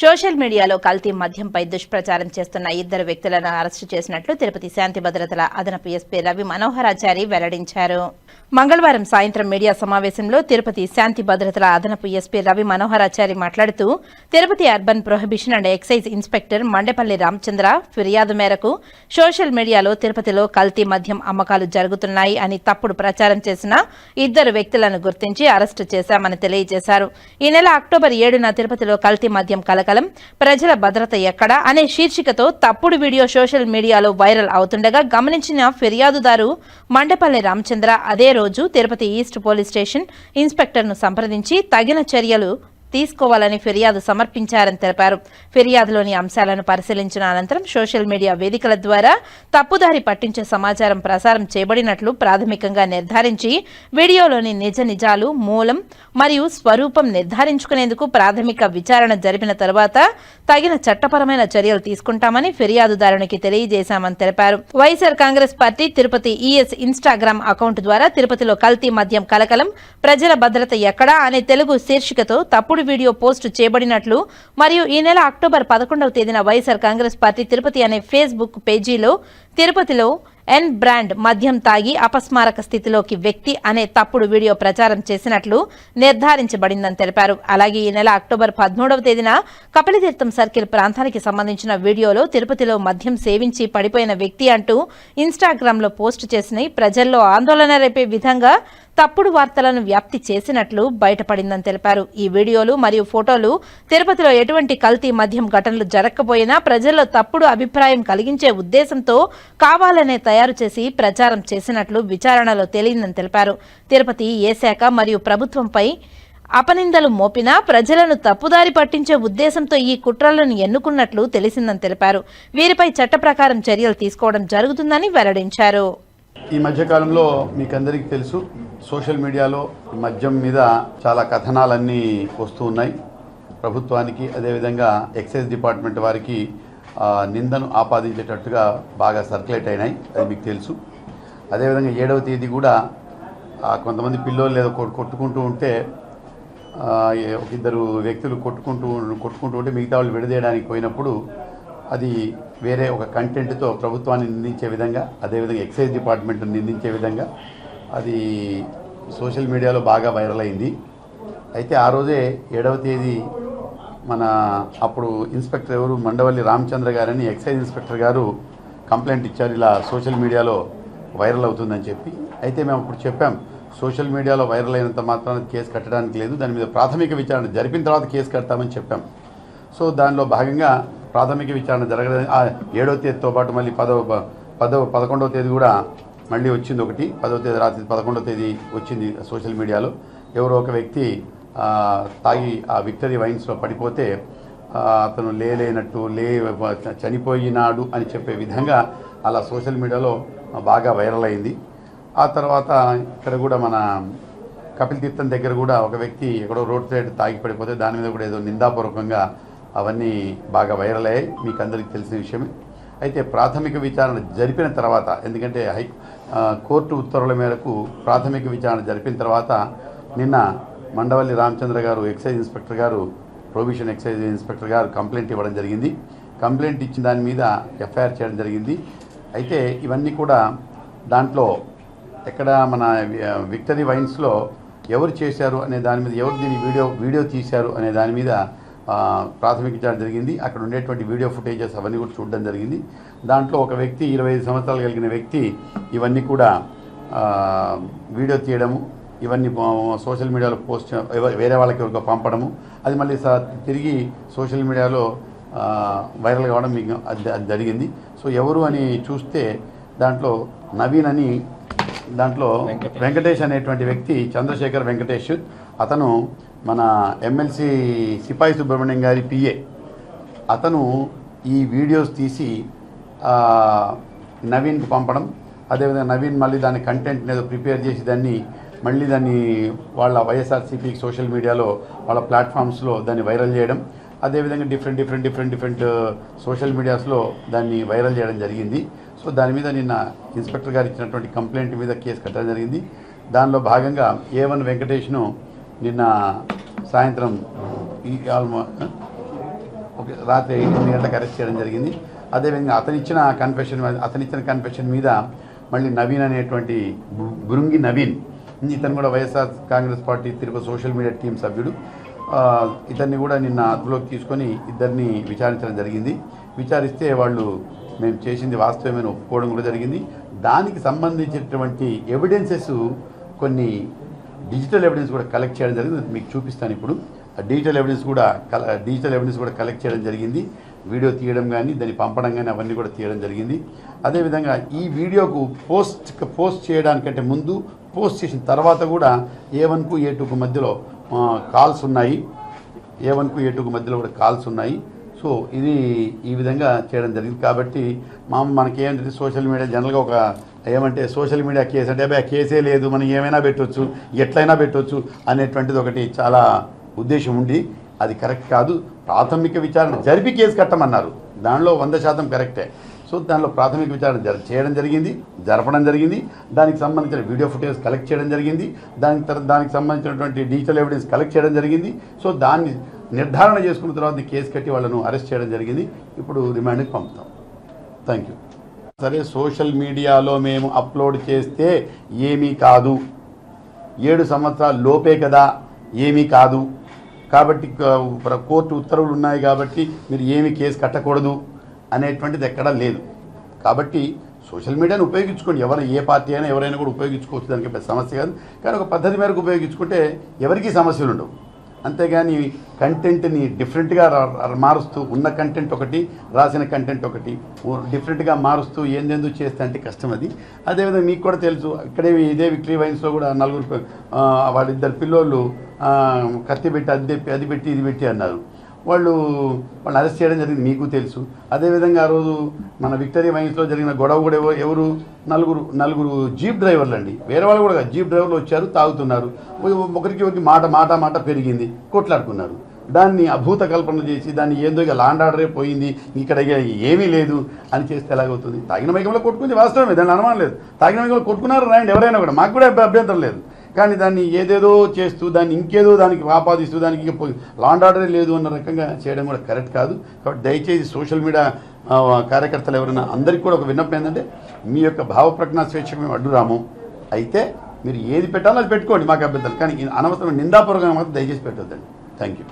Social మీడియాలో కల్తీ మద్యంపై దుష్ప్రచారం చేస్తున్న ఇద్దరు వ్యక్తులను అరెస్టు చేసినట్లు తిరుపతి శాంతి భద్రతల అదనపు ఎస్పీ రవి మనోహరాచారి వెల్లడించారు. మంగళవారం సాయంత్రం మీడియా సమావేశంలో తిరుపతి శాంతి భద్రతల అదనపు ఎస్పీ రవి మనోహరాచారి మాట్లాడుతూ Tirupati urban prohibition and excise inspector Mandapalli Ramachandra ఫిర్యాదు మేరకు సోషల్ మీడియాలో తిరుపతిలో కల్తీ మద్యం అమ్మకాలు జరుగుతున్నాయి అని తప్పుడు ప్రచారం చేసిన ఇద్దరు వ్యక్తులను గుర్తించి అరెస్టు చేశామని తెలియజేశారు. ఈ నెల అక్టోబర్ ఏడున తిరుపతిలో కల్తీ మద్యం కలకలం ప్రజల భద్రత ఎక్కడ అనే శీర్షికతో తప్పుడు వీడియో సోషల్ మీడియాలో వైరల్ అవుతుండగా గమనించిన ఫిర్యాదుదారు మండపల్లి రామచంద్ర అదే రోజు తిరుపతి ఈస్ట్ పోలీస్ స్టేషన్ ఇన్స్పెక్టర్ను సంప్రదించి తగిన చర్యలు తీసుకోవాలని ఫిర్యాదు సమర్పించారని తెలిపారు. ఫిర్యాదులోని అంశాలను పరిశీలించిన అనంతరం సోషల్ మీడియా వేదికల ద్వారా తప్పుదారి పట్టించే సమాచారం ప్రసారం చేయబడినట్లు ప్రాథమికంగా నిర్ధారించి వీడియోలోని నిజ నిజాలు మూలం మరియు స్వరూపం నిర్ధారించుకునేందుకు ప్రాథమిక విచారణ జరిపిన తర్వాత తగిన చట్టపరమైన చర్యలు తీసుకుంటామని ఫిర్యాదుదారునికి తెలియజేశామని తెలిపారు. YSR Congress party Tirupati ES Instagram account ద్వారా తిరుపతిలో కల్తీ మద్యం కలకలం ప్రజల భద్రత ఎక్కడా అనే తెలుగు శీర్షికతో తప్పుడు వీడియో పోస్టు చేయబడినట్లు మరియు ఈ నెల అక్టోబర్ పదకొండవ తేదీన వైఎస్ఆర్ కాంగ్రెస్ పార్టీ తిరుపతి అనే ఫేస్బుక్ పేజీలో తిరుపతిలో ఎన్ బ్రాండ్ మద్యం తాగి అపస్మారక స్థితిలోకి వ్యక్తి అనే తప్పుడు వీడియో ప్రచారం చేసినట్లు నిర్ధారించబడిందని తెలిపారు. అలాగే ఈ నెల అక్టోబర్ పదమూడవ తేదీన కపిలతీర్థం సర్కిల్ ప్రాంతానికి సంబంధించిన వీడియోలో తిరుపతిలో మద్యం సేవించి పడిపోయిన వ్యక్తి అంటూ ఇన్స్టాగ్రామ్లో పోస్టు చేసిన ప్రజల్లో ఆందోళన రేపే విధంగా తప్పుడు వార్తలను వ్యాప్తి చేసినట్లు బయటపడిందని తెలిపారు. ఈ వీడియోలు మరియు ఫోటోలు తిరుపతిలో ఎటువంటి కల్తీ మద్యం ఘటనలు జరగకపోయినా ప్రజల్లో తప్పుడు అభిప్రాయం కలిగించే ఉద్దేశంతో కావాలనే తయారు చేసి ప్రచారం చేసినట్లు విచారణలో తేలిందని తెలిపారు. తిరుపతి ఏ శాఖ మరియు ప్రభుత్వంపై అపనిందలు మోపినా ప్రజలను తప్పుదారి పట్టించే ఉద్దేశంతో ఈ కుట్రలను ఎన్నుకున్నట్లు తెలిసిందని తెలిపారు. వీరిపై చట్ట చర్యలు తీసుకోవడం జరుగుతుందని వెల్లడించారు. ఈ మధ్యకాలంలో మీకు అందరికీ తెలుసు సోషల్ మీడియాలో మద్యం మీద చాలా కథనాలన్నీ వస్తూ ఉన్నాయి. ప్రభుత్వానికి అదేవిధంగా ఎక్సైజ్ డిపార్ట్మెంట్ వారికి నిందను ఆపాదించేటట్టుగా బాగా సర్క్యులేట్ అయినాయి అది మీకు తెలుసు. అదేవిధంగా ఏడవ తేదీ కూడా కొంతమంది పిల్లోళ్ళు ఏదో కొట్టుకుంటూ ఉంటే ఒక ఇద్దరు వ్యక్తులు కొట్టుకుంటూ కొట్టుకుంటూ ఉంటే మిగతా వాళ్ళు విడదీయడానికి పోయినప్పుడు అది వేరే ఒక కంటెంట్తో ప్రభుత్వాన్ని నిందించే విధంగా అదేవిధంగా ఎక్సైజ్ డిపార్ట్మెంట్ని నిందించే విధంగా అది సోషల్ మీడియాలో బాగా వైరల్ అయింది. అయితే ఆ రోజే ఏడవ తేదీ మన అప్పుడు ఇన్స్పెక్టర్ ఎవరు? మండవల్లి రామచంద్ర గారని ఎక్సైజ్ ఇన్స్పెక్టర్ గారు కంప్లైంట్ ఇచ్చారు. ఇలా సోషల్ మీడియాలో వైరల్ అవుతుందని చెప్పి. అయితే మేము అప్పుడు చెప్పాం సోషల్ మీడియాలో వైరల్ అయినంత మాత్రాన కేసు కట్టడానికి లేదు. దాని మీద ప్రాథమిక విచారణ జరిపిన తర్వాత కేసు కడతామని చెప్పాం. సో దానిలో భాగంగా ప్రాథమిక విచారణ జరగలేదు ఆ ఏడవ తేదీతో పాటు మళ్ళీ పదవ పదవ పదకొండవ తేదీ కూడా మళ్ళీ వచ్చింది ఒకటి. పదవ తేదీ రాత్రి పదకొండవ తేదీ వచ్చింది సోషల్ మీడియాలో. ఎవరో ఒక వ్యక్తి తాగి ఆ విక్టరీ వైన్స్లో పడిపోతే అతను లేలేనట్టు లే చనిపోయినాడు అని చెప్పే విధంగా అలా సోషల్ మీడియాలో బాగా వైరల్ అయింది. ఆ తర్వాత ఇక్కడ కూడా మన కపిల్ తీర్థం దగ్గర కూడా ఒక వ్యక్తి ఎక్కడో రోడ్ సైడ్ తాగి పడిపోతే దాని మీద కూడా ఏదో నిందాపూర్వకంగా అవన్నీ బాగా వైరల్ అయ్యాయి. మీకు అందరికీ తెలిసిన విషయమే. అయితే ప్రాథమిక విచారణ జరిపిన తర్వాత ఎందుకంటే హై కోర్టు ఉత్తర్వుల మేరకు ప్రాథమిక విచారణ జరిపిన తర్వాత నిన్న మండవల్లి రామచంద్ర గారు ఎక్సైజ్ ఇన్స్పెక్టర్ గారు ప్రొవిషన్ ఎక్సైజ్ ఇన్స్పెక్టర్ గారు కంప్లైంట్ ఇవ్వడం జరిగింది. కంప్లైంట్ ఇచ్చిన దాని మీద ఎఫ్ఐఆర్ చేయడం జరిగింది. అయితే ఇవన్నీ కూడా దాంట్లో ఎక్కడ మన విక్టరీ వైన్స్లో ఎవరు చేశారు అనే దాని మీద ఎవరు దీని వీడియో వీడియో తీశారు అనే దాని మీద ఆ, ప్రాథమిక విచారణ జరిగింది. అక్కడ ఉండేటువంటి వీడియో ఫుటేజెస్ అవన్నీ కూడా చూడడం జరిగింది. దాంట్లో ఒక వ్యక్తి ఇరవై ఐదు సంవత్సరాలు కలిగిన వ్యక్తి ఇవన్నీ కూడా వీడియో తీయడము ఇవన్నీ సోషల్ మీడియాలో పోస్ట్ వేరే వాళ్ళకి ఎవరికో పంపడము అది మళ్ళీ తిరిగి సోషల్ మీడియాలో వైరల్ కావడం మీకు అది అది జరిగింది. సో ఎవరు అని చూస్తే దాంట్లో నవీన్ అని దాంట్లో వెంకటేష్ అనేటువంటి వ్యక్తి చంద్రశేఖర్ వెంకటేష్ అతను మన ఎమ్మెల్సీ సిపాయి సుబ్రహ్మణ్యం గారి పిఏ అతను ఈ వీడియోస్ తీసి నవీన్కి పంపడం అదేవిధంగా నవీన్ మళ్ళీ దాని కంటెంట్ ఏదో ప్రిపేర్ చేసి దాన్ని మళ్ళీ దాన్ని వాళ్ళ వైఎస్ఆర్సీపీ సోషల్ మీడియాలో వాళ్ళ ప్లాట్ఫామ్స్లో దాన్ని వైరల్ చేయడం అదేవిధంగా different different different different social మీడియాస్లో దాన్ని వైరల్ చేయడం జరిగింది. సో దాని మీద నిన్న ఇన్స్పెక్టర్ గారు ఇచ్చినటువంటి కంప్లైంట్ మీద కేసు కట్టడం జరిగింది. దానిలో భాగంగా ఏ వన్ వెంకటేష్ను నిన్న సాయంత్రం ఈ ఆల్మో రాత్రి ఎనిమిది గంటలకు అరెస్ట్ చేయడం జరిగింది. అదేవిధంగా అతనిచ్చిన కన్ఫెషన్ అతనిచ్చిన కన్ఫెషన్ మీద మళ్ళీ నవీన్ అనేటువంటి బృంగి నవీన్ ఇతను కూడా YSR Congress party Tirupati social media team సభ్యుడు. ఇతన్ని కూడా నిన్న అదుపులోకి తీసుకొని ఇద్దరిని విచారించడం జరిగింది. విచారిస్తే వాళ్ళు మేము చేసింది వాస్తవమైన ఒప్పుకోవడం కూడా జరిగింది. దానికి సంబంధించినటువంటి ఎవిడెన్సెస్ కొన్ని డిజిటల్ ఎవిడెన్స్ కూడా కలెక్ట్ చేయడం జరిగింది. మీకు చూపిస్తాను ఇప్పుడు. ఆ డిజిటల్ ఎవిడెన్స్ కూడా కల డిజిటల్ ఎవిడెన్స్ కూడా కలెక్ట్ చేయడం జరిగింది. వీడియో తీయడం కానీ దాన్ని పంపడం కానీ అవన్నీ కూడా తీయడం జరిగింది. అదేవిధంగా ఈ వీడియోకు పోస్ట్ పోస్ట్ చేయడానికంటే ముందు పోస్ట్ చేసిన తర్వాత కూడా ఏ వన్కు ఏ టూకు మధ్యలో కాల్స్ ఉన్నాయి. ఏ వన్కు ఏ టూకు మధ్యలో కూడా కాల్స్ ఉన్నాయి. సో ఇది ఈ విధంగా చేయడం జరిగింది. కాబట్టి మా మనకి ఏంటంటే సోషల్ మీడియా జనరల్గా ఒక ఏమంటే సోషల్ మీడియా కేసు అంటే అబ్బాయి ఆ కేసే లేదు మనం ఏమైనా పెట్టొచ్చు ఎట్లయినా పెట్టవచ్చు అనేటువంటిది ఒకటి చాలా ఉద్దేశం ఉండి అది కరెక్ట్ కాదు. ప్రాథమిక విచారణ జరిపి కేసు కట్టమన్నారు. దానిలో వంద శాతం కరెక్టే. సో దానిలో ప్రాథమిక విచారణ చేయడం జరిగింది జరపడం జరిగింది. దానికి సంబంధించిన వీడియో ఫుటేజ్ కలెక్ట్ చేయడం జరిగింది. దానికి దానికి సంబంధించినటువంటి డిజిటల్ ఎవిడెన్స్ కలెక్ట్ చేయడం జరిగింది. సో దాన్ని నిర్ధారణ చేసుకున్న తర్వాత కేసు కట్టి వాళ్ళను అరెస్ట్ చేయడం జరిగింది. ఇప్పుడు రిమాండ్కి పంపుతాం. థ్యాంక్ యూ సరే సోషల్ మీడియాలో మేము అప్లోడ్ చేస్తే ఏమీ కాదు. ఏడు సంవత్సరాల లోపే కదా ఏమీ కాదు. కాబట్టి కోర్టు ఉత్తర్వులు ఉన్నాయి కాబట్టి మీరు ఏమి కేసు కట్టకూడదు అనేటువంటిది ఎక్కడా లేదు. కాబట్టి సోషల్ మీడియాను ఉపయోగించుకోండి. ఎవరు ఏ పార్టీ అయినా ఎవరైనా కూడా ఉపయోగించుకోవచ్చు. దానికి పెద్ద సమస్య కాదు. కానీ ఒక పద్ధతి మేరకు ఉపయోగించుకుంటే ఎవరికీ సమస్యలు ఉండవు అంతేగాని కంటెంట్ని డిఫరెంట్గా మారుస్తూ ఉన్న కంటెంట్ ఒకటి రాసిన కంటెంట్ ఒకటి డిఫరెంట్గా మారుస్తూ ఏందేందో చేస్తే అంటే కష్టం అది అదేవిధంగా మీకు కూడా తెలుసు ఇక్కడే ఇదే విక్టరీ వైన్స్లో కూడా నలుగురు వాళ్ళిద్దరు పిల్లోళ్ళు కత్తి పెట్టి అది అది పెట్టి ఇది పెట్టి అన్నారు. వాళ్ళు వాళ్ళని అరెస్ట్ చేయడం జరిగింది మీకు తెలుసు. అదేవిధంగా ఆ రోజు మన విక్టరీ వైన్స్లో జరిగిన గొడవ కూడా ఎవరు ఎవరు? నలుగురు నలుగురు జీప్ డ్రైవర్లు అండి. వేరే వాళ్ళు కూడా జీప్ డ్రైవర్లు వచ్చారు తాగుతున్నారు. ఒకరికి ఒకరికి మాట మాట మాట పెరిగింది కొట్లాడుకున్నారు. దాన్ని అభూత కల్పన చేసి దాన్ని ఏందో ఇక లాండ్ ఆర్డరే పోయింది ఇక్కడ ఏమీ లేదు అని చేస్తే ఎలాగవుతుంది? తాగిన మైకంలో కొట్టుకుంది వాస్తవమే దాన్ని అనుమానం లేదు. తాగిన మైకంలో కొట్టుకున్నారు రాయండి ఎవరైనా కూడా మాకు కూడా అభ్యంతరం లేదు. కానీ దాన్ని ఏదేదో చేస్తూ దాన్ని ఇంకేదో దానికి ఆపాదిస్తూ దానికి పోయి లాండ్ ఆర్డరే లేదు అన్న రకంగా చేయడం కూడా కరెక్ట్ కాదు. కాబట్టి దయచేసి సోషల్ మీడియా కార్యకర్తలు ఎవరైనా అందరికీ కూడా ఒక విన్నపం ఏంటంటే మీ యొక్క భావ ప్రజ్ఞా స్వేచ్ఛకు మేము అడ్డురాము అయితే మీరు ఏది పెట్టాలో అది పెట్టుకోండి మాకు అభ్యర్థులు. కానీ అనవసరం అనవసరమైన నిందాపూర్వకంగా మాత్రం దయచేసి పెట్టొద్దండి. Thank you